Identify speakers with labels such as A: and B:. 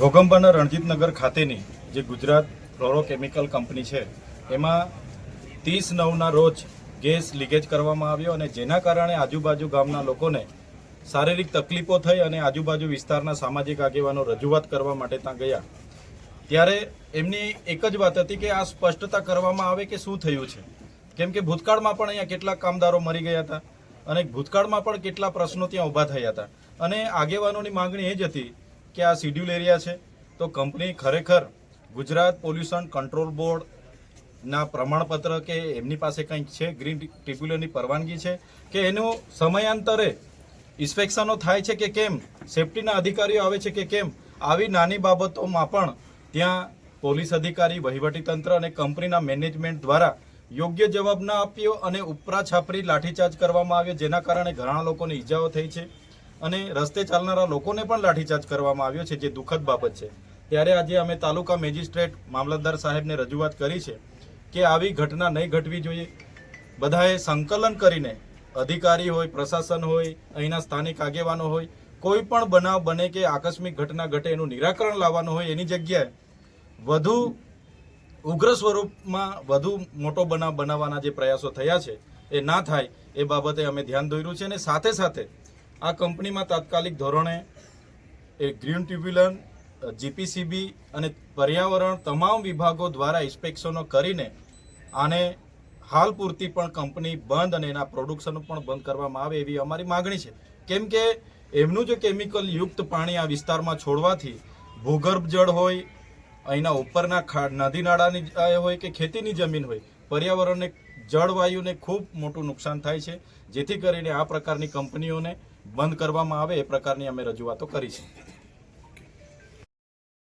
A: ઘોગંબાના રણજીતનગર ખાતેની જે ગુજરાત ફ્લોરોકેમિકલ કંપની છે, એમાં ત્રીસ નવના રોજ ગેસ લીકેજ કરવામાં આવ્યો અને જેના કારણે આજુબાજુ ગામના લોકોને શારીરિક તકલીફો થઈ અને આજુબાજુ વિસ્તારના સામાજિક આગેવાનો રજૂઆત કરવા માટે ત્યાં ગયા. ત્યારે એમની એક જ વાત હતી કે આ સ્પષ્ટતા કરવામાં આવે કે શું થયું છે? કેમ કે ભૂતકાળમાં પણ અહીંયા કેટલાક કામદારો મરી ગયા હતા અને ભૂતકાળમાં પણ કેટલા પ્રશ્નો ત્યાં ઊભા થયા હતા. અને આગેવાનોની માંગણી એ જ હતી કે આ શિડ્યુલ એરિયા છે, તો કંપની ખરેખર ગુજરાત પોલ્યુશન કંટ્રોલ બોર્ડ ના પ્રમાણપત્ર કે એમની પાસે કંઈક છે, ગ્રીન ટ્રિબ્યુનલની પરવાનગી છે, કે એનો સમયાંતરે ઇન્સ્પેક્શનો થાય છે કે કેમ, સેફટીના અધિકારીઓ આવે છે કે કેમ, આવી નાની બાબતોમાં પણ ત્યાં પોલીસ અધિકારી વહીવટીતંત્ર અને કંપનીના મેનેજમેન્ટ દ્વારા યોગ્ય જવાબ ન આપ્યો અને ઉપરા છાપરી લાઠીચાર્જ કરવામાં આવ્યો, જેના કારણે ઘણા લોકોને ઈજાઓ થઈ છે. અને રસ્તે ચાલનારા લોકોને પણ લાઠીચાર્જ કરવામાં આવ્યો છે, જે દુઃખદ બાબત છે. ત્યારે આજે અમે તાલુકા મેજિસ્ટ્રેટ મામલતદાર સાહેબને રજૂઆત કરી છે કે આવી ઘટના નહીં ઘટવી જોઈએ. બધાએ સંકલન કરીને અધિકારી હોય, પ્રશાસન હોય, અહીંના સ્થાનિક આગેવાનો હોય, કોઈ પણ બનાવ બને કે આકસ્મિક ઘટના ઘટે એનું નિરાકરણ લાવવાનું હોય એની જગ્યાએ વધુ ઉગ્ર સ્વરૂપમાં વધુ મોટો બનાવ બનાવવાના જે પ્રયાસો થયા છે, એ ના થાય એ બાબતે અમે ધ્યાન દોર્યું છે અને સાથે સાથે આ કંપનીમાં તાત્કાલિક ધોરણે એ ગ્રીન ટ્યુબ્યુલન જીપીસીબી અને પર્યાવરણ તમામ વિભાગો દ્વારા ઇન્સ્પેક્શનો કરીને આને હાલ પૂરતી પણ કંપની બંધ અને એના પ્રોડક્શન પણ બંધ કરવામાં આવે એવી અમારી માગણી છે. કેમ કે એમનું જે કેમિકલ યુક્ત પાણી આ વિસ્તારમાં છોડવાથી ભૂગર્ભ જળ હોય, અહીંના ઉપરના ખા, નદી નાળાની હોય કે ખેતીની જમીન હોય, પર્યાવરણને, જળવાયુને ખૂબ મોટું નુકસાન થાય છે. જેથી કરીને આ પ્રકારની કંપનીઓને બંધ કરવામાં આવે એ પ્રકારની અમે રજૂઆતો કરી છે.